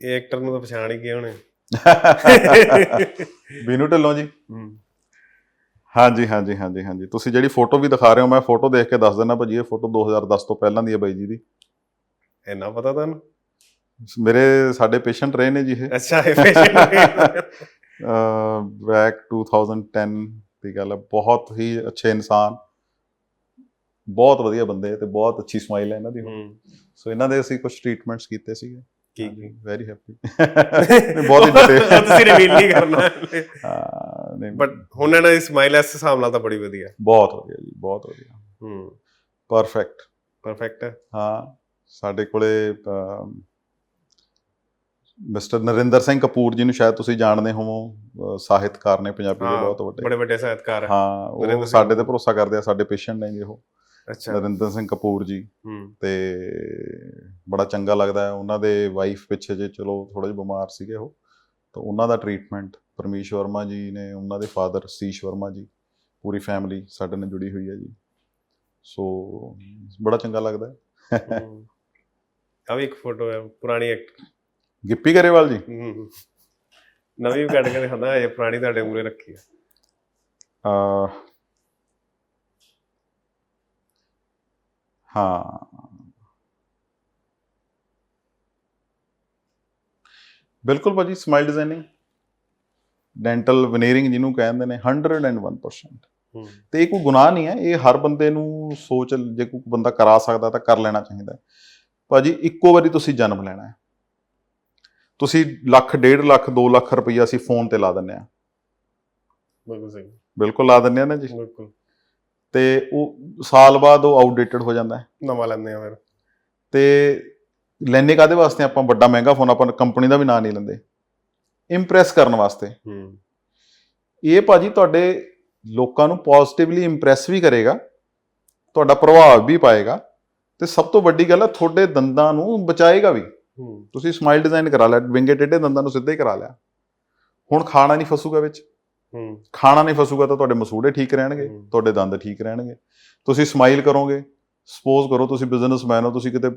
ਇਹ ਐਕਟਰ ਨੂੰ ਤਾਂ ਪਛਾਣ ਹੀ ਗਏ ਹੋਣੇ। ਬੀਨੂ ਢਿੱਲੋਂ ਜੀ। ਹਾਂਜੀ ਹਾਂਜੀ ਹਾਂਜੀ ਹਾਂਜੀ। ਤੁਸੀਂ ਜਿਹੜੀ ਫੋਟੋ ਵੀ ਦਿਖਾ ਰਹੇ ਹੋ ਮੈਂ ਫੋਟੋ ਦੇਖ ਕੇ ਦੱਸ ਦਿੰਦਾ ਭਾਜੀ ਇਹ ਫੋਟੋ 2010 ਤੋਂ ਪਹਿਲਾਂ ਦੀ ਹੈ ਬਾਈ ਜੀ ਦੀ। ਇੰਨਾ ਪਤਾ ਤੁਹਾਨੂੰ? ਮੇਰੇ ਸਾਡੇ ਪੇਸ਼ੈਂਟ ਰਹੇ ਨੇ ਜੀ ਇਹ। ਅੱਛਾ ਇਹ patient ਬੈਕ 2010 ਦੀ ਗੱਲ ਹੈ। ਬਹੁਤ ਹੀ ਅੱਛੇ ਇਨਸਾਨ। ਬਹੁਤ ਵਧੀਆ ਬੰਦੇ ਤੇ ਬਹੁਤ ਅੱਛੀ ਸਮਾਈਲ ਹੈ ਇਹਨਾਂ ਦੀ ਹੂੰ। ਸੋ ਇਹਨਾਂ ਦੇ ਅਸੀਂ ਕੁਝ ਟ੍ਰੀਟਮੈਂਟਸ ਕੀਤੇ ਸੀਗੇ। ਕੀ ਵੈਰੀ ਹੈਪੀ ਬਹੁਤ ਹੀ ਡਿਟੇਲ ਤੁਸੀਂ ਰਿਵੀਲ ਨਹੀਂ ਕਰਨਾ। ਹਾਂ ਨਹੀਂ। ਬਟ ਹੁਣ ਇਹਨਾਂ ਦੀ ਸਮਾਈਲ ਇਸ ਹਿਸਾਬ ਨਾਲ ਤਾਂ ਬੜੀ ਵਧੀਆ। ਬਹੁਤ ਵਧੀਆ ਜੀ ਬਹੁਤ ਵਧੀਆ। ਹੂੰ। ਪਰਫੈਕਟ ਪਰਫੈਕਟ ਹੈ। ਹਾਂ ਸਾਡੇ ਕੋਲੇ ਮਿਸਟਰ ਨਰਿੰਦਰ ਸਿੰਘ ਕਪੂਰ ਜੀ ਨੂੰ ਸ਼ਾਇਦ ਤੁਸੀਂ ਜਾਣਦੇ ਹੋਵੋ ਸਾਹਿਤਕਾਰ ਨੇ ਪੰਜਾਬੀ ਦੇ ਬਹੁਤ ਵੱਡੇ ਬੜੇ ਵੱਡੇ ਸਾਹਿਤਕਾਰ ਹੈ। ਉਹ ਸਾਡੇ ਤੇ ਭਰੋਸਾ ਕਰਦੇ ਆ ਸਾਡੇ ਪੇਸ਼ੈਂਟ ਨੇ ਜੀ ਉਹ। ਨਰਿੰਦਰ ਸਿੰਘ ਕਪੂਰ ਜੀ। ਹੂੰ। ਤੇ ਬੜਾ ਚੰਗਾ ਲੱਗਦਾ ਹੈ। ਉਹਨਾਂ ਦੇ ਵਾਈਫ ਪਿੱਛੇ ਜੇ ਚਲੋ ਥੋੜਾ ਜਿਹਾ ਬਿਮਾਰ ਸੀਗੇ ਉਹ ਤਾਂ ਉਹਨਾਂ ਦਾ ਟ੍ਰੀਟਮੈਂਟ ਪਰਮੇਸ਼ ਵਰਮਾ ਜੀ ਨੇ ਉਹਨਾਂ ਦੇ ਫਾਦਰ ਸੀਸ਼ ਵਰਮਾ ਜੀ ਪੂਰੀ ਫੈਮਿਲੀ ਸਾਡੇ ਨਾਲ ਜੁੜੀ ਹੋਈ ਹੈ ਜੀ। ਸੋ ਬੜਾ ਚੰਗਾ ਲੱਗਦਾ ਹੈ। ਵੀ ਇੱਕ ਫੋਟੋ ਹੈ ਪੁਰਾਣੀ ਐਕਟਰ ਗਿੱਪੀ ਗਰੇਵਾਲ ਜੀ। ਹੂੰ ਨਵੀਂ ਕੱਢ ਕੇ ਦਿਖਾਉਂਦਾ ਇਹ ਪੁਰਾਣੀ ਤੁਹਾਡੇ ਮੂਰੇ ਰੱਖੀ ਹੈ। ਹਾਂ। ਬਿਲਕੁਲ ਭਾਜੀ ਸਮਾਈਲ ਡਿਜ਼ਾਈਨਿੰਗ ਡੈਂਟਲ ਵਨੇਰਿੰਗ ਜਿਹਨੂੰ ਕਹਿੰਦੇ ਨੇ 101% ਹੂੰ। ਤੇ ਇਹ ਕੋਈ ਗੁਨਾਹ ਨਹੀਂ ਹੈ ਇਹ ਹਰ ਬੰਦੇ ਨੂੰ ਸੋਚ ਜੇ ਕੋਈ ਬੰਦਾ ਕਰਾ ਸਕਦਾ ਤਾਂ ਕਰ ਲੈਣਾ ਚਾਹੀਦਾ। ਭਾਜੀ ਇੱਕੋ ਵਾਰੀ ਤੁਸੀਂ ਜਨਮ ਲੈਣਾ ਹੈ। ਤੁਸੀਂ ਲੱਖ ਡੇਢ ਲੱਖ 2 ਲੱਖ ਰੁਪਈਆ ਅਸੀਂ ਫੋਨ ਤੇ ਲਾ ਦਿੰਨੇ ਆ ਬਿਲਕੁਲ ਸਹੀ। ਬਿਲਕੁਲ ਲਾ ਦਿੰਨੇ ਆ ਨਾ ਜੀ। ਬਿਲਕੁਲ। ਤੇ ਉਹ ਸਾਲ ਬਾਅਦ ਉਹ ਆਊਟਡੇਟਡ ਹੋ ਜਾਂਦਾ ਹੈ। ਨਵਾਂ ਲੈਂਦੇ ਆ ਫਿਰ। ਤੇ ਲੈਣੇ ਕਾਦੇ ਵਾਸਤੇ ਆਪਾਂ ਵੱਡਾ ਮਹਿੰਗਾ ਫੋਨ ਆਪਾਂ ਕੰਪਨੀ ਦਾ ਵੀ ਨਾਂ ਨਹੀਂ ਲੈਂਦੇ। ਇੰਪ੍ਰੈਸ ਕਰਨ ਵਾਸਤੇ। ਹੂੰ। ਇਹ ਭਾਜੀ ਤੁਹਾਡੇ ਲੋਕਾਂ ਨੂੰ ਪੋਜ਼ਿਟਿਵਲੀ ਇੰਪ੍ਰੈਸ ਵੀ ਕਰੇਗਾ ਤੁਹਾਡਾ ਪ੍ਰਭਾਵ ਵੀ ਪਾਏਗਾ ਤੇ ਸਭ ਤੋਂ ਵੱਡੀ ਗੱਲ ਹੈ ਤੁਹਾਡੇ ਦੰਦਾਂ ਨੂੰ ਬਚਾਏਗਾ ਵੀ। ਤੁਸੀਂ ਸਮਾਈਲ ਡਿਜ਼ਾਈਨ ਕਰਾ ਲਿਆ ਵਿੰਗੇ ਟੇਢੇ ਦੰਦਾਂ ਨੂੰ ਸਿੱਧੇ ਹੀ ਕਰਾ ਲਿਆ। ਹੁਣ ਖਾਣਾ ਨਹੀਂ ਫਸੂਗਾ ਵਿੱਚ। ਖਾਣਾ ਨਹੀਂ ਫਸੂਗਾ ਤਾਂ ਤੁਹਾਡੇ ਮਸੂੜੇ ਠੀਕ ਰਹਿਣਗੇ। ਤੁਹਾਡੇ ਦੰਦ ਠੀਕ ਰਹਿਣਗੇ। ਤੁਸੀਂ ਸਮਾਈਲ ਕਰੋਗੇ ਸਪੋਜ਼ ਕਰੋ ਤੁਸੀਂ ਬਿਜ਼ਨਸਮੈਨ ਹੋ ਤੁਸੀਂ ਕਿਤੇ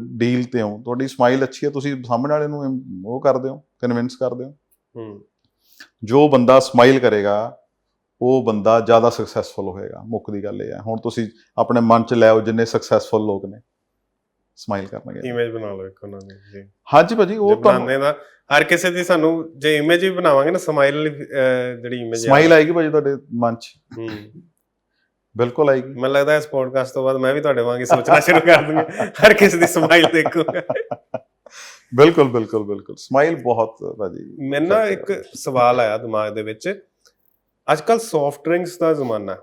ਡੀਲ ਤੇ ਹੋ ਤੁਹਾਡੀ ਸਮਾਈਲ ਅੱਛੀ ਹੈ ਤੁਸੀਂ ਸਾਹਮਣੇ ਵਾਲੇ ਨੂੰ ਉਹ ਕਰਦੇ ਹੋ ਕਨਵਿੰਸ ਕਰਦੇ ਹੋ। ਹੂੰ। ਜੋ ਬੰਦਾ ਸਮਾਈਲ ਕਰੇਗਾ ਉਹ ਬੰਦਾ ਜ਼ਿਆਦਾ ਸਕਸੈਸਫੁਲ ਹੋਏਗਾ। ਮੁੱਖ ਦੀ ਗੱਲ ਇਹ ਹੈ। ਹੁਣ ਤੁਸੀਂ ਆਪਣੇ ਮਨ ਚ ਲੈ ਆਓ ਜਿੰਨੇ ਸਕਸੈਸਫੁਲ ਲੋਕ ਨੇ। ਸਮਾਈਲ ਕਰਨਗੇ ਇਮੇਜ ਬਣਾ ਲਓ ਇੱਕ ਉਹਨਾਂ ਦੀ ਜੀ। ਹਾਂਜੀ ਭਾਜੀ ਉਹ ਬਣਾਉਂਦੇ ਦਾ ਹਰ ਕਿਸੇ ਦੀ ਸਾਨੂੰ ਜੇ ਇਮੇਜ ਵੀ ਬਣਾਵਾਂਗੇ ਨਾ ਸਮਾਈਲ ਜਿਹੜੀ ਇਮੇਜ ਸਮਾਈਲ ਆਏਗੀ ਭਾਜੀ ਤੁਹਾਡੇ ਮਨ ਚ। ਹੂੰ। ਬਿਲਕੁਲ ਆਏਗੀ। ਮੈਨੂੰ ਲੱਗਦਾ ਇਸ ਪੋਡਕਾਸਟ ਤੋਂ ਬਾਅਦ ਮੈਂ ਵੀ ਤੁਹਾਡੇ ਵਾਂਗ ਹੀ ਸੋਚਣਾ ਸ਼ੁਰੂ ਕਰ ਦੂੰਗਾ। ਹਰ ਕਿਸੇ ਦੀ ਸਮਾਈਲ ਦੇਖੂੰਗਾ ਬਿਲਕੁਲ ਬਿਲਕੁਲ ਬਿਲਕੁਲ। ਸਮਾਈਲ ਬਹੁਤ ਭਾਜੀ ਮੈਨੂੰ ਨਾ ਇੱਕ ਸਵਾਲ ਆਇਆ ਦਿਮਾਗ ਦੇ ਵਿੱਚ। ਅੱਜ ਕੱਲ ਸੌਫਟ ਡਰਿੰਕਸ ਦਾ ਜ਼ਮਾਨਾ।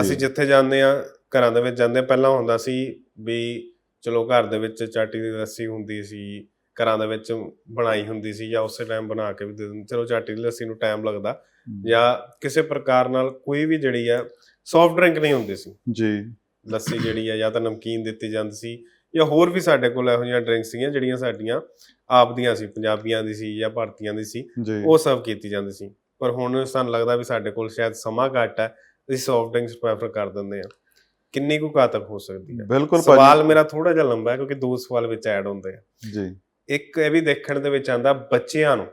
ਅਸੀਂ ਜਿੱਥੇ ਜਾਂਦੇ ਆ ਘਰਾਂ ਦੇ ਵਿੱਚ ਜਾਂਦੇ ਪਹਿਲਾਂ ਹੁੰਦਾ ਸੀ ਵੀ ਚਲੋ ਘਰ ਦੇ ਵਿੱਚ ਚਾਟੀ ਦੀ ਲੱਸੀ ਹੁੰਦੀ ਸੀ ਘਰਾਂ ਦੇ ਵਿੱਚ ਬਣਾਈ ਹੁੰਦੀ ਸੀ ਜਾਂ ਉਸੇ ਟਾਈਮ ਬਣਾ ਕੇ ਵੀ ਦੇ ਦਿੰਦੇ ਚਲੋ ਚਾਟੀ ਦੀ ਲੱਸੀ ਨੂੰ ਟਾਈਮ ਲੱਗਦਾ ਜਾਂ ਕਿਸੇ ਪ੍ਰਕਾਰ ਨਾਲ ਕੋਈ ਵੀ ਜਿਹੜੀ ਆ ਸੌਫਟ ਡਰਿੰਕ ਨਹੀਂ ਹੁੰਦੀ ਸੀ। ਜੀ। ਲੱਸੀ ਜਿਹੜੀ ਆ ਜਾਂ ਤਾਂ ਨਮਕੀਨ ਦਿੱਤੀ ਜਾਂਦੀ ਸੀ ਜਾਂ ਹੋਰ ਵੀ ਸਾਡੇ ਕੋਲ ਇਹੋ ਜਿਹੀਆਂ ਡਰਿੰਕਸ ਸੀਗੀਆਂ ਜਿਹੜੀਆਂ ਸਾਡੀਆਂ ਆਪਦੀਆਂ ਸੀ ਪੰਜਾਬੀਆਂ ਦੀ ਸੀ ਜਾਂ ਭਾਰਤੀਆਂ ਦੀ ਸੀ ਉਹ ਸਰਵ ਕੀਤੀ ਜਾਂਦੀ ਸੀ। ਪਰ ਹੁਣ ਸਾਨੂੰ ਲੱਗਦਾ ਵੀ ਸਾਡੇ ਕੋਲ ਸ਼ਾਇਦ ਸਮਾਂ ਘੱਟ ਹੈ ਅਸੀਂ ਸੌਫਟ ਡਰਿੰਕਸ ਪ੍ਰੈਫਰ ਕਰ ਦਿੰਦੇ ਆ ਕਿੰਨੀ ਕੁ ਘਾਤਕ ਹੋ ਸਕਦੀ ਹੈ। ਬਿਲਕੁਲ ਸਵਾਲ ਮੇਰਾ ਥੋੜਾ ਜਿਹਾ ਲੰਬਾ ਹੈ ਕਿਉਂਕਿ ਦੋ ਸਵਾਲ ਵਿੱਚ ਐਡ ਹੁੰਦੇ ਆ। ਜੀ। ਇੱਕ ਇਹ ਵੀ ਦੇਖਣ ਦੇ ਵਿੱਚ ਆਂਦਾ ਬੱਚਿਆਂ ਨੂੰ।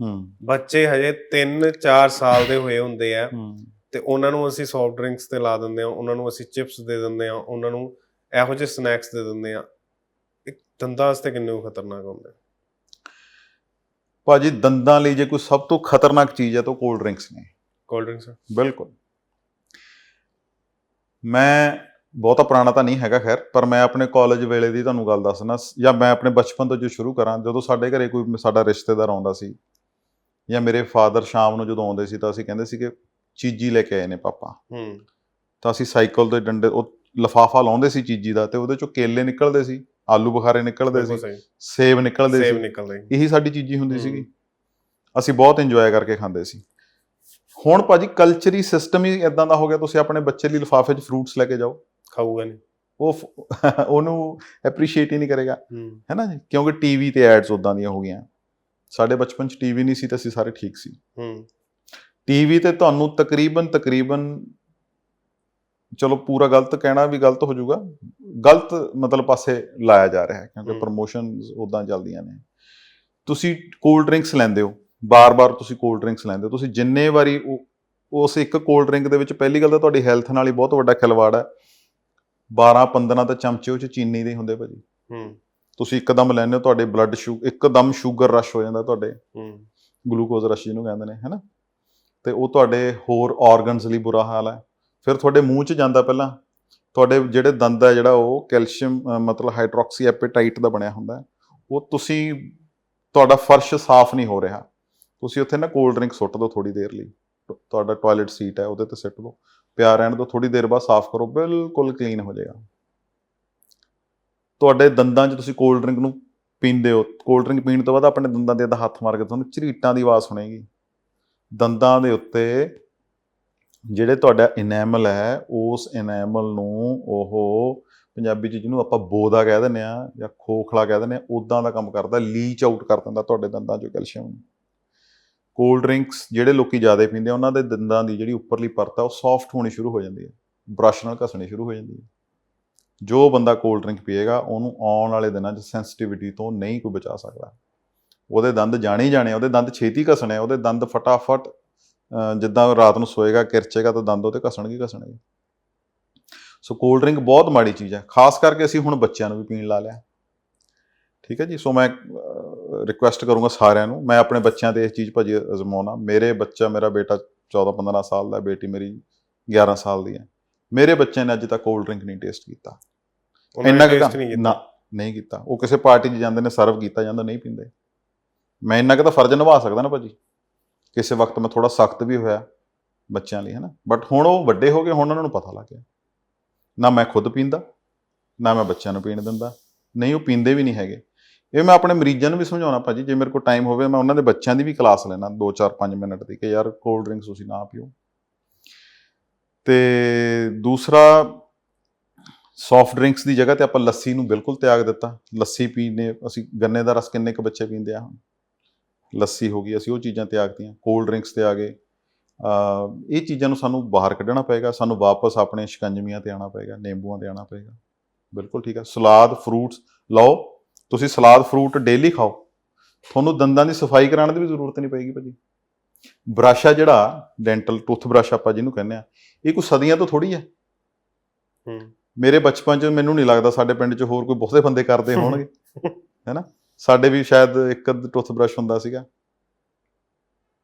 ਹੂੰ। ਬੱਚੇ ਹਜੇ 3-4 ਸਾਲ ਦੇ ਹੋਏ ਹੁੰਦੇ ਆ। ਤੇ ਉਹਨਾਂ ਨੂੰ ਅਸੀਂ ਸੌਫਟ ਡਰਿੰਕਸ ਤੇ ਲਾ ਦਿੰਦੇ ਆ ਉਹਨਾਂ ਨੂੰ ਅਸੀਂ ਚਿਪਸ ਦੇ ਦਿੰਦੇ ਆ ਉਹਨਾਂ ਨੂੰ ਇਹੋ ਜਿਹੇ ਸਨੈਕਸ ਦੇ ਦਿੰਦੇ ਆ। ਇੱਕ ਦੰਦਾਂ ਵਾਸਤੇ ਕਿੰਨੇ ਖਤਰਨਾਕ ਹੁੰਦੇ। ਭਾਜੀ ਦੰਦਾਂ ਲਈ ਜੇ ਕੋਈ ਸਭ ਤੋਂ ਖਤਰਨਾਕ ਚੀਜ਼ ਹੈ ਤਾਂ ਕੋਲਡ ਡਰਿੰਕਸ ਨੇ। ਕੋਲਡ ਡਰਿੰਕਸ ਬਿਲਕੁਲ। ਮੈਂ ਬਹੁਤਾ ਪੁਰਾਣਾ ਤਾਂ ਨਹੀਂ ਹੈਗਾ ਖੈਰ ਪਰ ਮੈਂ ਆਪਣੇ ਕਾਲਜ ਵੇਲੇ ਦੀ ਤੁਹਾਨੂੰ ਗੱਲ ਦੱਸਣਾ ਜਾਂ ਮੈਂ ਆਪਣੇ ਬਚਪਨ ਤੋਂ ਜੋ ਸ਼ੁਰੂ ਕਰਾਂ ਜਦੋਂ ਸਾਡੇ ਘਰੇ ਕੋਈ ਸਾਡਾ ਰਿਸ਼ਤੇਦਾਰ ਆਉਂਦਾ ਸੀ ਜਾਂ ਮੇਰੇ ਫਾਦਰ ਸ਼ਾਮ ਨੂੰ ਜਦੋਂ ਆਉਂਦੇ ਸੀ ਤਾਂ ਅਸੀਂ ਕਹਿੰਦੇ ਸੀ ਕਿ ਚੀਜੀ ਲੈ ਕੇ ਆਏ ਨੇ ਪਾਪਾ। ਹੂੰ। ਤਾਂ ਅਸੀਂ ਸਾਈਕਲ ਦੇ ਡੰਡੇ ਉਹ ਲਫਾਫਾ ਲਾਉਂਦੇ ਸੀ ਚੀਜੀ ਦਾ ਤੇ ਉਹਦੇ ਚੋਂ ਕੇਲੇ ਨਿਕਲਦੇ ਸੀ ਆਲੂ ਬੁਖਾਰੇ ਨਿਕਲਦੇ ਸੀ ਸੇਬ ਨਿਕਲਦੇ ਸੇਬ ਸੀ। ਨਿਕਲਦੇ। ਇਹੀ ਸਾਡੀ ਚੀਜ਼ੀ ਹੁੰਦੀ। ਸੀਗੀ। ਅਸੀਂ ਬਹੁਤ ਇੰਜੋਏ ਕਰਕੇ ਖਾਂਦੇ ਸੀ। ਹੁਣ ਭਾਜੀ ਕਲਚਰੀ ਸਿਸਟਮ ਹੀ ਇਦਾਂ ਦਾ ਹੋ ਗਿਆ ਤੁਸੀਂ ਆਪਣੇ ਬੱਚੇ ਲਈ ਲਿਫਾਫੇ 'ਚ ਫਰੂਟਸ ਲੈ ਕੇ ਜਾਓ। ਖਾਊਗਾ ਨਹੀਂ। ਉਹ ਉਹਨੂੰ ਐਪਰੀਸ਼ੀਏਟ ਹੀ ਨਹੀਂ ਕਰੇਗਾ। ਹੂੰ। ਹੈ ਨਾ ਜੀ? ਕਿਉਂਕਿ ਟੀਵੀ ਤੇ ਐਡਸ ਉਦਾਂ ਦੀਆਂ ਹੋ ਗਈਆਂ। ਸਾਡੇ ਬਚਪਨ 'ਚ ਟੀਵੀ ਨਹੀਂ ਸੀ ਤਾਂ ਅਸੀਂ ਸਾਰੇ ਠੀਕ ਸੀ। ਹੂੰ। ਟੀਵੀ ਤੇ ਤੁਹਾਨੂੰ ਤਕਰੀਬਨ ਤਕਰੀਬਨ ਚਲੋ ਪੂਰਾ ਗਲਤ ਕਹਿਣਾ ਵੀ ਗਲਤ ਹੋ ਜਾਊਗਾ। ਗਲਤ ਮਤਲਬ ਪਾਸੇ ਲਾਇਆ ਜਾ ਰਿਹਾ ਹੈ ਕਿਉਂਕਿ। ਪ੍ਰੋਮੋਸ਼ਨਸ ਉਦਾਂ ਚੱਲਦੀਆਂ ਨੇ। ਤੁਸੀਂ ਕੋਲਡ ਡਰਿੰਕਸ ਲੈਂਦੇ ਹੋ। ਬਾਰ-ਬਾਰ ਤੁਸੀਂ ਕੋਲਡ ਡਰਿੰਕਸ ਲੈਂਦੇ ਹੋ। ਤੁਸੀਂ ਜਿੰਨੇ ਵਾਰੀ ਉਸ ਇੱਕ ਕੋਲਡ ਡਰਿੰਕ ਦੇ ਵਿੱਚ ਪਹਿਲੀ ਗੱਲ ਤਾਂ ਤੁਹਾਡੀ ਹੈਲਥ ਨਾਲ ਹੀ ਬਹੁਤ ਵੱਡਾ ਖਿਲਵਾੜ ਹੈ। 12 15 ਤਾਂ ਚਮਚੇ ਉਹ ਚ ਚੀਨੀ ਦੇ ਹੁੰਦੇ ਭਾਜੀ। ਹੂੰ। ਤੁਸੀਂ ਇੱਕਦਮ ਲੈਂਦੇ ਹੋ ਤੁਹਾਡੇ ਬਲੱਡ ਸ਼ੂ ਇੱਕਦਮ ਸ਼ੂਗਰ ਰਸ਼ ਹੋ ਜਾਂਦਾ ਤੁਹਾਡੇ। ਹੂੰ। ਗਲੂਕੋਜ਼ ਰਸ਼ ਜਿਹਨੂੰ ਕਹਿੰਦੇ ਨੇ ਹੈਨਾ? ਤੇ ਉਹ ਤੁਹਾਡੇ ਹੋਰ ਆਰਗਨਸ ਲਈ ਬੁਰਾ ਹਾਲ ਹੈ। ਫਿਰ ਤੁਹਾਡੇ ਮੂੰਹ 'ਚ ਜਾਂਦਾ ਪਹਿਲਾਂ। ਤੁਹਾਡੇ ਜਿਹੜੇ ਦੰਦ ਹੈ ਜਿਹੜਾ ਉਹ ਕੈਲਸ਼ੀਅਮ ਮਤਲਬ ਹਾਈਡਰੋਕਸੀ ਐਪੇਟਾਈਟ ਦਾ ਬਣਿਆ ਹੁੰਦਾ। ਉਹ ਤੁਸੀਂ ਤੁਹਾਡਾ ਫਰਸ਼ ਸਾਫ਼ ਨਹੀਂ ਹੋ ਰਿਹਾ। ਤੁਸੀਂ ਉੱਥੇ ਨਾ ਕੋਲਡ ਡਰਿੰਕ ਸੁੱਟ ਦਿਓ ਥੋੜੀ ਦੇਰ ਲਈ। ਤੁ- ਤੁਹਾਡਾ ਟਾਇਲਟ ਸੀਟ ਹੈ, ਉਹਦੇ ਤੇ ਸਿੱਟ ਦਿਓ। ਪਿਆ ਰਹਿਣ ਦਿਓ ਥੋੜੀ ਦੇਰ ਬਾਅਦ ਸਾਫ਼ ਕਰੋ, ਬਿਲਕੁਲ ਕਲੀਨ ਹੋ ਜਾਏਗਾ। ਤੁਹਾਡੇ ਦੰਦਾਂ 'ਚ ਤੁਸੀਂ ਕੋਲਡ ਡਰਿੰਕ ਨੂੰ ਪੀਂਦੇ ਹੋ। ਕੋਲਡ ਡਰਿੰਕ ਪੀਣ ਤੋਂ ਬਾਅਦ ਆਪਣੇ ਦੰਦਾਂ ਦੇ ਹੱਥ ਮਾਰ ਕੇ ਤੁਹਾਨੂੰ ਝਰੀਟਾਂ ਦੀ ਆਵਾਜ਼ ਸੁਣੇਗੀ। ਦੰਦਾਂ ਦੇ ਉੱਤੇ ਜਿਹੜੇ ਤੁਹਾਡਾ ਇਨੈਮਲ ਹੈ, ਉਸ ਇਨੈਮਲ ਨੂੰ ਉਹ ਪੰਜਾਬੀ ਚ ਜਿਹਨੂੰ ਆਪਾਂ ਬੋਦਾ ਕਹਿ ਦਿੰਦੇ ਆ ਜਾਂ ਖੋਖਲਾ ਕਹਿ ਦਿੰਦੇ ਆ ਉਦਾਂ ਦਾ ਕੰਮ ਕਰਦਾ ਲੀਚ ਆਊਟ ਕਰ ਦਿੰਦਾ ਤੁਹਾਡੇ ਦੰਦਾਂ ਚੋਂ ਕੈਲਸ਼ੀਅਮ ਨੂੰ। ਕੋਲਡ ਡਰਿੰਕਸ ਜਿਹੜੇ ਲੋਕੀ ਜ਼ਿਆਦਾ ਪੀਂਦੇ ਆ, ਉਹਨਾਂ ਦੇ ਦੰਦਾਂ ਦੀ ਜਿਹੜੀ ਉੱਪਰਲੀ ਪਰਤ ਆ, ਉਹ ਸੌਫਟ ਹੋਣੀ ਸ਼ੁਰੂ ਹੋ ਜਾਂਦੀ ਹੈ ਬ੍ਰਸ਼ ਨਾਲ ਘਸਣੀ ਸ਼ੁਰੂ ਹੋ ਜਾਂਦੀ ਹੈ ਜੋ ਬੰਦਾ ਕੋਲਡ ਡਰਿੰਕ ਪੀਏਗਾ, ਉਹਨੂੰ ਆਉਣ ਵਾਲੇ ਦਿਨਾਂ 'ਚ ਸੈਂਸਿਟਿਵਿਟੀ ਤੋਂ ਨਹੀਂ ਕੋਈ ਬਚਾ ਸਕਦਾ। ਉਹਦੇ ਦੰਦ ਜਾਣੇ ਹੀ ਜਾਣੇ ਉਹਦੇ ਦੰਦ ਛੇਤੀ ਘਸਣੇ ਉਹਦੇ ਦੰਦ ਫਟਾਫਟ ਜਿੱਦਾਂ ਰਾਤ ਨੂੰ ਸੋਏਗਾ, ਕਿਰਚੇਗਾ ਤਾਂ ਦੰਦ ਉਹਦੇ ਘਸਣਗੇ ਘਸਣਗੇ ਸੋ ਕੋਲਡ ਡਰਿੰਕ ਬਹੁਤ ਮਾੜੀ ਚੀਜ਼ ਹੈ ਖਾਸ ਕਰਕੇ ਅਸੀਂ ਹੁਣ ਬੱਚਿਆਂ ਨੂੰ ਵੀ ਪੀਣ ਲਾ ਲਿਆ। ਠੀਕ ਹੈ ਜੀ? ਸੋ ਮੈਂ ਰਿਕੁਐਸਟ ਕਰੂੰਗਾ ਸਾਰਿਆਂ ਨੂੰ। ਮੈਂ ਆਪਣੇ ਬੱਚਿਆਂ ਤੇ ਇਹ ਚੀਜ਼ ਭਾਜੀ ਅਜ਼ਮਾਉਣਾ। ਮੇਰੇ ਬੱਚਾ ਮੇਰਾ ਬੇਟਾ 14 15 ਸਾਲ ਦਾ ਬੇਟੀ ਮੇਰੀ 11 ਸਾਲ ਦੀ ਹੈ। ਮੇਰੇ ਬੱਚੇ ਨੇ ਅੱਜ ਤੱਕ ਕੋਲਡ ਡਰਿੰਕ ਨਹੀਂ ਟੇਸਟ ਕੀਤਾ। ਇੰਨਾ ਨੇ ਕੁ taste ਨਹੀਂ ਕੀਤਾ। ਨਾ ਨਹੀਂ ਕੀਤਾ। ਉਹ ਕਿਸੇ ਪਾਰਟੀ 'ਚ ਜਾਂਦੇ ਨੇ ਸਰਵ ਕੀਤਾ ਜਾਂਦਾ ਨਹੀਂ ਪੀਂਦੇ। ਮੈਂ ਇੰਨਾ ਕੁ ਤਾਂ ਫਰਜ਼ ਨਿਭਾ ਸਕਦਾ ਨਾ ਭਾਜੀ। ਕਿਸੇ ਵਕਤ ਮੈਂ ਥੋੜਾ ਸਖਤ ਵੀ ਹੋਇਆ ਬੱਚਿਆਂ ਲਈ ਹਨਾ। ਬਟ ਹੁਣ ਉਹ ਵੱਡੇ ਹੋ ਗਏ ਹੁਣ ਉਹਨਾਂ ਨੂੰ ਪਤਾ ਲੱਗ ਗਿਆ। ਨਾ ਮੈਂ ਖੁਦ ਪੀਂਦਾ ਨਾ ਮੈਂ ਬੱਚਿਆਂ ਨੂੰ ਪੀਣ ਦਿੰਦਾ। ਨਹੀਂ ਉਹ ਪੀਂਦੇ ਵੀ ਨਹੀਂ ਹੈਗੇ। ਇਹ ਮੈਂ ਆਪਣੇ ਮਰੀਜ਼ਾਂ ਨੂੰ ਵੀ ਸਮਝਾਉਣਾ ਭਾਜੀ, ਜੇ ਮੇਰੇ ਕੋਲ ਟਾਈਮ ਹੋਵੇ ਮੈਂ ਉਹਨਾਂ ਦੇ ਬੱਚਿਆਂ ਦੀ ਵੀ ਕਲਾਸ ਲੈਣਾ 2 4 5 ਮਿੰਟ ਦੀ ਕਿ ਯਾਰ ਕੋਲਡ ਡਰਿੰਕਸ ਤੁਸੀਂ ਨਾ ਪੀਓ। ਤੇ ਦੂਸਰਾ ਸੌਫਟ ਡਰਿੰਕਸ ਦੀ ਜਗ੍ਹਾ ਤੇ ਆਪਾਂ ਲੱਸੀ ਨੂੰ ਬਿਲਕੁਲ ਤਿਆਗ ਦਿੱਤਾ। ਲੱਸੀ ਪੀਣੇ ਅਸੀਂ ਗੰਨੇ ਦਾ ਰਸ ਕਿੰਨੇ ਕੁ ਬੱਚੇ ਪੀਂਦੇ ਆ? ਹੁਣ ਲੱਸੀ ਹੋ ਗਈ, ਅਸੀਂ ਉਹ ਚੀਜ਼ਾਂ ਤਿਆਗਤੀਆਂ ਕੋਲਡ ਡਰਿੰਕਸ ਤੇ ਆ ਗਏ। ਇਹ ਚੀਜ਼ਾਂ ਨੂੰ ਸਾਨੂੰ ਬਾਹਰ ਕੱਢਣਾ ਪਏਗਾ, ਸਾਨੂੰ ਵਾਪਸ ਆਪਣੇ ਸ਼ਿਕੰਜਮੀਆਂ ਤੇ ਆਉਣਾ ਪਏਗਾ, ਨਿੰਬੂਆਂ ਤੇ ਆਉਣਾ ਪਏਗਾ। ਬਿਲਕੁਲ ਠੀਕ ਹੈ ਸਲਾਦ ਫਰੂਟਸ ਲਓ ਤੁਸੀਂ ਸਲਾਦ ਫਰੂਟ ਡੇਲੀ ਖਾਓ। ਤੁਹਾਨੂੰ ਦੰਦਾਂ ਦੀ ਸਫ਼ਾਈ ਕਰਾਉਣ ਦੀ ਵੀ ਜ਼ਰੂਰਤ ਨਹੀਂ ਪਏਗੀ ਭਾਜੀ। ਬ੍ਰਸ਼ ਆ ਜਿਹੜਾ ਡੈਂਟਲ ਟੂਥ ਬ੍ਰਸ਼ ਆਪਾਂ ਜਿਹਨੂੰ ਕਹਿੰਦੇ ਆ ਇਹ ਕੋਈ ਸਦੀਆਂ ਤੋਂ ਥੋੜੀ ਹੈ ਹੂੰ। ਮੇਰੇ ਬਚਪਨ 'ਚ ਮੈਨੂੰ ਨਹੀਂ ਲੱਗਦਾ ਸਾਡੇ ਪਿੰਡ 'ਚ ਹੋਰ ਕੋਈ ਬਹੁਤੇ ਬੰਦੇ ਕਰਦੇ ਹੋਣਗੇ। ਹੈਨਾ? ਸਾਡੇ ਵੀ ਸ਼ਾਇਦ ਇੱਕ ਅੱਧ ਟੁੱਥ ਬ੍ਰਸ਼ ਹੁੰਦਾ ਸੀਗਾ।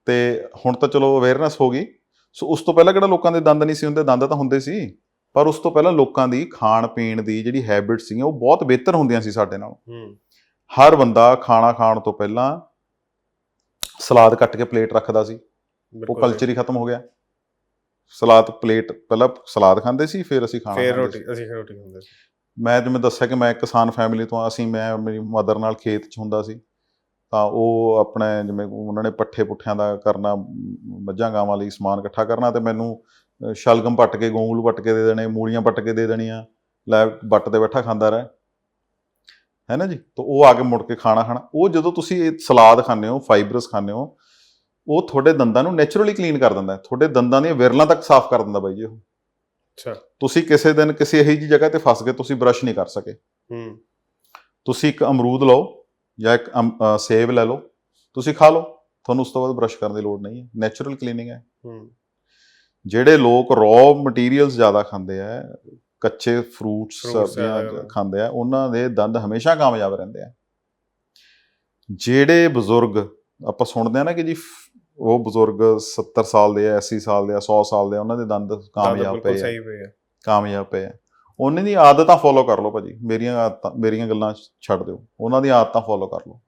ਤੇ ਹੁਣ ਤਾਂ ਚਲੋ ਅਵੇਅਰਨੈਸ ਹੋ ਗਈ। ਸੋ ਉਸ ਤੋਂ ਪਹਿਲਾਂ ਕਿਹੜਾ ਲੋਕਾਂ ਦੇ ਦੰਦ ਨਹੀਂ ਸੀ ਹੁੰਦੇ? ਦੰਦ ਤਾਂ ਹੁੰਦੇ ਸੀ। ਪਰ ਉਸ ਤੋਂ ਪਹਿਲਾਂ ਲੋਕਾਂ ਦੀ ਖਾਣ ਪੀਣ ਦੀ ਜਿਹੜੀ ਹੈਬਿਟ ਸੀਗੀਆਂ ਉਹ ਬਹੁਤ ਬਿਹਤਰ ਹੁੰਦੀਆਂ ਸੀ ਸਾਡੇ ਨਾਲੋਂ। ਹੂੰ। ਹਰ ਬੰਦਾ ਖਾਣਾ ਖਾਣ ਤੋਂ ਪਹਿਲਾਂ ਸਲਾਦ ਕੱਟ ਕੇ ਪਲੇਟ ਰੱਖਦਾ ਸੀ। ਉਹ ਕਲਚਰ ਹੀ ਖਤਮ ਹੋ ਗਿਆ। ਸਲਾਦ ਪਲੇਟ ਪਹਿਲਾਂ ਸਲਾਦ ਖਾਂਦੇ ਸੀ ਫਿਰ ਅਸੀਂ ਖਾਣਾ ਫੇਰ ਸੀ। ਰੋਟੀ ਅਸੀਂ ਰੋਟੀ ਖਾਂਦੇ ਸੀ। ਮੈਂ ਜਿਵੇਂ ਦੱਸਿਆ ਕਿ ਮੈਂ ਕਿਸਾਨ ਫੈਮਿਲੀ ਤੋਂ ਆ ਅਸੀਂ ਮੈਂ ਮੇਰੀ ਮਦਰ ਨਾਲ ਖੇਤ 'ਚ ਹੁੰਦਾ ਸੀ। ਤਾਂ ਉਹ ਆਪਣੇ ਜਿਵੇਂ ਉਹਨਾਂ ਨੇ ਪੱਠੇ ਪੁੱਠਿਆਂ ਦਾ ਕਰਨਾ ਮੱਝਾਂ ਗਾਵਾਂ ਲਈ ਸਮਾਨ ਇਕੱਠਾ ਕਰਨਾ ਤੇ ਮੈਨੂੰ ਸ਼ਲਗਮ ਪੱਟ ਕੇ ਗੋਂਗਲੂ ਪੱਟ ਕੇ ਦੇ ਦੇਣੇ ਮੂਲੀਆਂ ਪੱਟ ਕੇ ਦੇ ਦੇਣੀਆਂ ਲੈ ਬੱਟ ਤੇ ਬੈਠਾ ਖਾਂਦਾ ਰਹਿ। ਹੈ ਨਾ ਜੀ? ਤਾਂ ਉਹ ਆ ਕੇ ਮੁੜ ਕੇ ਖਾਣਾ ਖਾਣਾ। ਉਹ ਜਦੋਂ ਤੁਸੀਂ ਇਹ ਸਲਾਦ ਖਾਂਦੇ ਹੋ ਫਾਈਬਰਸ ਖਾਂਦੇ ਹੋ ਉਹ ਤੁਹਾਡੇ ਦੰਦਾਂ ਨੂੰ ਨੇਚਰਲੀ ਕਲੀਨ ਕਰ ਦਿੰਦਾ ਹੈ। ਤੁਹਾਡੇ ਦੰਦਾਂ ਦੀਆਂ ਵਿਰਲਾਂ ਤੱਕ ਸਾਫ਼ ਕਰ ਦਿੰਦਾ ਬਾਈ ਜੀ ਉਹ। ਅੱਛਾ। ਤੁਸੀਂ ਕਿਸੇ ਦਿਨ ਕਿਸੇ ਇਹੋ ਜਿਹੀ ਜਗ੍ਹਾ ਤੇ ਫਸ ਗਏ ਤੁਸੀਂ ਬ੍ਰਸ਼ ਨਹੀਂ ਕਰ ਸਕੇ। ਹੂੰ। ਤੁਸੀਂ ਇੱਕ ਅਮਰੂਦ ਲਓ ਜਾਂ ਇੱਕ ਸੇਬ ਲੈ ਲਓ ਤੁਸੀਂ ਖਾ ਲਓ। ਤੁਹਾਨੂੰ ਉਸ ਤੋਂ ਬਾਅਦ ਬ੍ਰਸ਼ ਕਰਨ ਦੀ ਲੋੜ ਨਹੀਂ ਹੈ। ਨੇਚਰਲ ਕਲੀਨਿੰਗ ਹੈ। ਹੂੰ। ਜਿਹੜੇ ਲੋਕ ਰॉ ਮਟੀਰੀਅਲਸ ਜ਼ਿਆਦਾ ਖਾਂਦੇ ਆ ਕੱਚੇ ਫਰੂਟਸ ਸਬਜ਼ੀਆਂ। ਖਾਂਦੇ ਆ ਉਹਨਾਂ ਦੇ ਦੰਦ ਹਮੇਸ਼ਾ ਕਾਮਯਾਬ ਰਹਿੰਦੇ ਆ। ਜਿਹੜੇ ਬਜ਼ੁਰਗ ਆਪਾਂ ਸੁਣਦੇ ਆ ਨਾ ਕਿ ਜੀ ਉਹ ਬਜ਼ੁਰਗ 70 ਸਾਲ ਦੇ ਆ 80 ਸਾਲ ਦੇ ਆ 100 ਸਾਲ ਦੇ ਆ ਉਹਨਾਂ ਦੇ ਦੰਦ ਕਾਮਯਾਬ ਪਏ ਆ। ਕਾਮਯਾਬ ਪਏ ਆ। ਉਹਨਾਂ ਦੀ ਆਦਤਾਂ ਫੋਲੋ ਕਰ ਲਓ ਭਾਜੀ। ਮੇਰੀਆਂ ਆਦਤਾਂ ਮੇਰੀਆਂ ਗੱਲਾਂ ਛੱਡ ਦਿਓ। ਉਹਨਾਂ ਦੀਆਂ ਆਦਤਾਂ ਫੋਲੋ ਕਰ ਲਓ।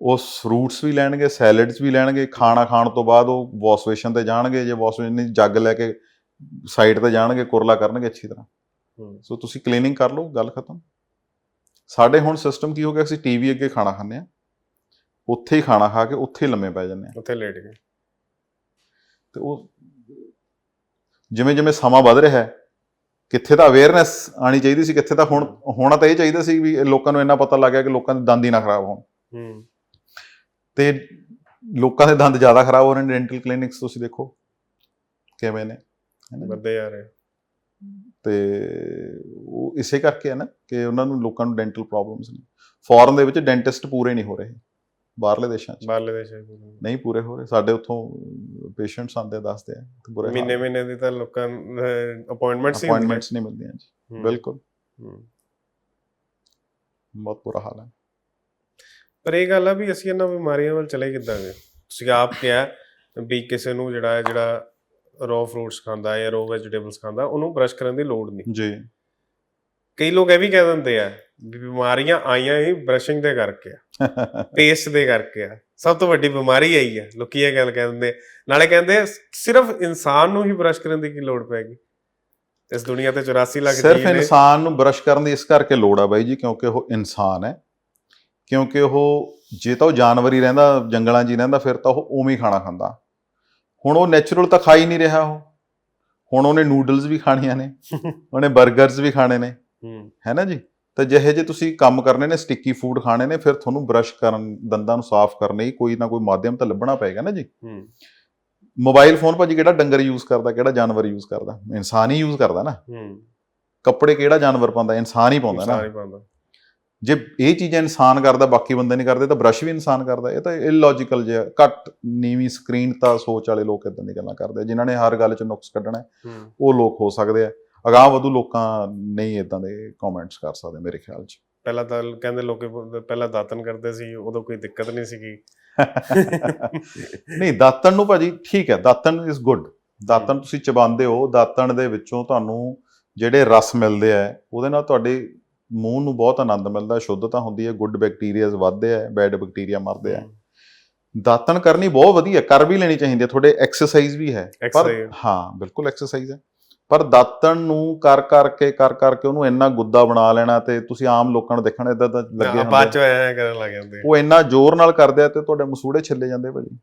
ਉਹ ਫਰੂਟਸ ਵੀ ਲੈਣਗੇ ਸੈਲਡਸ ਵੀ ਲੈਣਗੇ ਖਾਣਾ ਖਾਣ ਤੋਂ ਬਾਅਦ ਉਹ ਵਾਸ਼ਵੇਸ਼ਨ ਤੇ ਜਾਣਗੇ ਜੇ ਵਾਸ਼ਵੇਸ਼ਨ ਦੀ ਜੱਗ ਲੈ ਕੇ ਸਾਈਡ ਤੇ ਜਾਣਗੇ ਕੁਰਲਾ ਕਰਨਗੇ ਅੱਛੀ ਤਰ੍ਹਾਂ। ਸੋ ਤੁਸੀਂ ਕਲੀਨਿੰਗ ਕਰ ਲਓ ਗੱਲ ਖਤਮ। ਸਾਡੇ ਹੁਣ ਸਿਸਟਮ ਕੀ ਹੋ ਗਿਆ ਅਸੀਂ ਟੀਵੀ ਅੱਗੇ ਖਾਣਾ ਖਾਂਦੇ ਆ ਉੱਥੇ ਹੀ ਖਾਣਾ ਖਾ ਕੇ ਉੱਥੇ ਲੰਮੇ ਪੈ ਜਾਂਦੇ ਆ ਉੱਥੇ ਲੇਟ ਗਏ। ਤੇ ਉਹ ਜਿਵੇਂ ਜਿਵੇਂ ਸਮਾਂ ਵੱਧ ਰਿਹਾ ਹੈ ਕਿੱਥੇ ਤਾਂ ਅਵੇਅਰਨੈਸ ਆਣੀ ਚਾਹੀਦੀ ਸੀ ਕਿੱਥੇ ਤਾਂ ਹੁਣ ਹੋਣਾ ਤਾਂ ਇਹ ਚਾਹੀਦਾ ਸੀ ਵੀ ਲੋਕਾਂ ਨੂੰ ਇੰਨਾ ਪਤਾ ਲੱਗ ਗਿਆ ਕਿ ਲੋਕਾਂ ਦੇ ਦੰਦ ਹੀ ਨਾ ਖਰਾਬ ਹੋਣ। ਹੂੰ। ਤੇ ਲੋਕਾਂ ਦੇ ਦੰਦ ਜ਼ਿਆਦਾ ਖਰਾਬ ਹੋ ਰਹੇ ਨੇ ਡੈਂਟਲ ਕਲੀਨਿਕਸ ਤੁਸੀਂ ਦੇਖੋ ਕਿਵੇਂ ਨੇ? ਵੱਧਦੇ ਜਾ ਰਹੇ ਤੇ ਉਹ ਇਸੇ ਕਰਕੇ ਹੈ ਨਾ ਕਿ ਉਹਨਾਂ ਨੂੰ ਲੋਕਾਂ ਨੂੰ ਡੈਂਟਲ ਪ੍ਰੋਬਲਮਸ ਨੇ। ਫੋਰਨ ਦੇ ਵਿੱਚ ਡੈਂਟਿਸਟ ਪੂਰੇ ਨਹੀਂ ਹੋ ਰਹੇ ਬਾਹਰਲੇ ਦੇਸ਼ਾਂ 'ਚ। ਬਾਹਰਲੇ ਦੇਸ਼ਾਂ 'ਚ ਨਹੀਂ ਪੂਰੇ ਹੋ ਰਹੇ ਸਾਡੇ ਉੱਥੋਂ ਪੇਸ਼ੈਂਟਸ ਆਉਂਦੇ ਆ, ਦੱਸਦੇ ਆ ਤੇ ਬੁਰੇ ਮਹੀਨੇ ਮਹੀਨੇ ਦੀ ਤਾਂ ਲੋਕਾਂ ਅਪਾਇੰਟਮੈਂਟਸ ਅਪਾਇੰਟਮੈਂਟਸ ਨਹੀਂ ਮਿਲਦੀਆਂ ਜੀ ਬਿਲਕੁਲ। ਬਹੁਤ ਬੁਰਾ ਹਾਲ ਹੈ। ਪਰ ਇਹ ਗੱਲ ਆ ਵੀ ਅਸੀਂ ਇਹਨਾਂ ਬਿਮਾਰੀਆਂ ਵੱਲ ਚਲੇ ਕਿੱਦਾਂ ਗਏ? ਤੁਸੀਂ ਆਪ ਕਿਹਾ ਵੀ ਕਿਸੇ ਨੂੰ ਜਿਹੜਾ ਹੈ ਜਿਹੜਾ ਰੋ ਫਰੂਟਸ ਖਾਂਦਾ ਹੈ ਜਾਂ ਰੋ ਵੈਜੀਟੇਬਲਸ ਖਾਂਦਾ ਉਹਨੂੰ ਬ੍ਰਸ਼ ਕਰਨ ਦੀ ਲੋੜ ਨਹੀਂ। ਜੀ। ਕਈ ਲੋਕ ਇਹ ਵੀ ਕਹਿ ਦਿੰਦੇ ਆ ਵੀ ਬਿਮਾਰੀਆਂ ਆਈਆਂ ਹੀ ਬ੍ਰਸ਼ਿੰਗ ਦੇ ਕਰਕੇ ਆ ਪੇਸਟ ਦੇ ਕਰਕੇ ਆ। ਸਭ ਤੋਂ ਵੱਡੀ ਬਿਮਾਰੀ ਆਈ ਹੈ ਲੋਕੀ ਇਹ ਗੱਲ ਕਹਿੰਦੇ ਆ। ਨਾਲੇ ਕਹਿੰਦੇ ਆ, ਸਿਰਫ ਇਨਸਾਨ ਨੂੰ ਹੀ ਬ੍ਰਸ਼ ਕਰਨ ਦੀ ਕੀ ਲੋੜ ਪੈਗੀ ਇਸ ਦੁਨੀਆ ਤੇ 84 ਲੱਖ ਸਿਰਫ ਜੀਵ ਨੇ। ਇਨਸਾਨ ਨੂੰ ਬਰਸ਼ ਕਰਨ ਦੀ ਇਸ ਕਰਕੇ ਲੋੜ ਆ ਬਾਈ ਜੀ ਕਿਉਂਕਿ ਉਹ ਇਨਸਾਨ ਹੈ। ਕਿਉਂਕਿ ਉਹ ਜੇ ਤਾਂ ਉਹ ਜਾਨਵਰ ਹੀ ਰਹਿੰਦਾ ਜੰਗਲਾਂ 'ਚ ਹੀ ਰਹਿੰਦਾ ਫਿਰ ਤਾਂ ਉਹ ਉਵੇਂ ਹੀ ਖਾਣਾ ਖਾਂਦਾ। ਹੁਣ ਉਹ ਨੈਚੁਰਲ ਤਾਂ ਖਾ ਹੀ ਨਹੀਂ ਰਿਹਾ ਉਹ। ਹੁਣ ਉਹਨੇ ਨੂਡਲਸ ਵੀ ਖਾਣੀਆਂ ਨੇ ਉਹਨੇ 버ਗਰਸ ਵੀ ਖਾਣੇ ਨੇ। ਹੂੰ। ਨਾ ਜੀ? ਤਾਂ ਜਿਹੇ ਜੇ ਤੁਸੀਂ ਕੰਮ ਕਰਨੇ ਨੇ ਸਟਿੱਕੀ ਫੂਡ ਖਾਣੇ ਨੇ ਫਿਰ ਤੁਹਾਨੂੰ ਬਰਸ਼ ਕਰਨ ਦੰਦਾਂ ਨੂੰ ਸਾਫ਼ ਕਰਨ ਲਈ ਕੋਈ ਨਾ ਕੋਈ ਮਾਧਿਅਮ ਤਾਂ ਲੱਭਣਾ ਪਏਗਾ ਨਾ ਜੀ? ਹੂੰ। ਮੋਬਾਈਲ ਫੋਨ ਭਾਜੀ ਕਿਹੜਾ ਡੰਗਰ ਯੂਜ਼ ਕਰਦਾ ਕਿਹੜਾ ਜਾਨਵਰ ਯੂਜ਼ ਕਰਦਾ? ਇਨਸਾਨ ਹੀ ਯੂਜ਼ ਕਰਦਾ ਨਾ। ਹੂੰ। ਕੱਪੜੇ ਕਿਹੜਾ ਜਾਨਵਰ ਪਾਉਂਦਾ? ਇਨਸਾਨ ਹੀ ਪਾਉਂਦਾ ਨਾ। ਜੇ ਇਹ ਚੀਜ਼ਾਂ ਇਨਸਾਨ ਕਰਦਾ ਬਾਕੀ ਬੰਦੇ ਨਹੀਂ ਕਰਦੇ ਤਾਂ ਬ੍ਰਸ਼ ਵੀ ਇਨਸਾਨ ਕਰਦਾ। ਇਹ ਤਾਂ ਇਲੌਜੀਕਲ ਜਿਹਾ ਘੱਟ ਨੀਵੀਂ ਸਕਰੀਨ ਤਾਂ ਸੋਚ ਵਾਲੇ ਲੋਕ ਇਦਾਂ ਦੀ ਗੱਲਾਂ ਕਰਦੇ ਜਿਨ੍ਹਾਂ ਨੇ ਹਰ ਗੱਲ 'ਚ ਨੁਕਸ ਕੱਢਣਾ ਉਹ ਲੋਕ ਹੋ ਸਕਦੇ ਆ। ਅਗਾਂਹ ਵਧੂ ਲੋਕਾਂ ਨਹੀਂ ਇਦਾਂ ਦੇ ਕਮੈਂਟਸ ਕਰ ਸਕਦੇ ਮੇਰੇ ਖਿਆਲ 'ਚ। ਪਹਿਲਾਂ ਤਾਂ ਕਹਿੰਦੇ ਲੋਕੀ ਪਹਿਲਾਂ ਦਾਤਨ ਕਰਦੇ ਸੀ ਉਦੋਂ ਕੋਈ ਦਿੱਕਤ ਨਹੀਂ ਸੀਗੀ। ਨਹੀਂ ਦਾਤਣ ਨੂੰ ਭਾਜੀ ਠੀਕ ਹੈ ਦਾਤਣ ਇਜ਼ ਗੁੱਡ ਦਾਤਣ ਤੁਸੀਂ ਚਬਾਉਂਦੇ ਹੋ ਦਾਤਣ ਦੇ ਵਿੱਚੋਂ ਤੁਹਾਨੂੰ ਜਿਹੜੇ ਰਸ ਮਿਲਦੇ ਆ ਉਹਦੇ ਨਾਲ ਤੁਹਾਡੇ ਮੂੰਹ ਨੂੰ ਬਹੁਤ ਆਨੰਦ ਮਿਲਦਾ ਸ਼ੁੱਧਤਾ ਹੁੰਦੀ ਹੈ ਗੁੱਡ ਬੈਕਟੀਰੀਆਜ਼ ਵੱਧਦੇ ਆ ਬੈਡ ਬੈਕਟੀਰੀਆ ਮਰਦੇ ਆ। ਦਾਤਣ ਕਰਨੀ ਬਹੁਤ ਵਧੀਆ ਕਰ ਵੀ ਲੈਣੀ ਚਾਹੀਦੀ ਹੈ ਤੁਹਾਡੇ ਐਕਸਰਸਾਈਜ਼ ਵੀ ਹੈ। ਪਰ। ਹਾਂ ਬਿਲਕੁਲ ਐਕਸਰਸਾਈਜ਼ ਹੈ। ਪਰ ਦਾਤਣ ਨੂੰ ਕਰ ਕਰਕੇ ਕਰ ਕਰਕੇ ਉਹਨੂੰ ਇੰਨਾ ਗੁੱਦਾ ਬਣਾ ਲੈਣਾ ਤੇ ਤੁਸੀਂ ਆਮ ਲੋਕਾਂ ਨੂੰ ਦੇਖਣਾ ਇਦਾਂ ਤਾਂ ਲੱਗੇ ਹਾਂ, ਬਾਅਦ ਹੁੰਦੇ ਚ ਐਂ ਕਰਨ ਲੱਗ ਜਾਂਦੇ ਉਹ ਇੰਨਾ ਜ਼ੋਰ ਨਾਲ ਕਰਦੇ ਆ ਤੇ ਤੁਹਾਡੇ ਮਸੂੜੇ ਛਿੱਲੇ ਜਾਂਦੇ ਭਾਜੀ।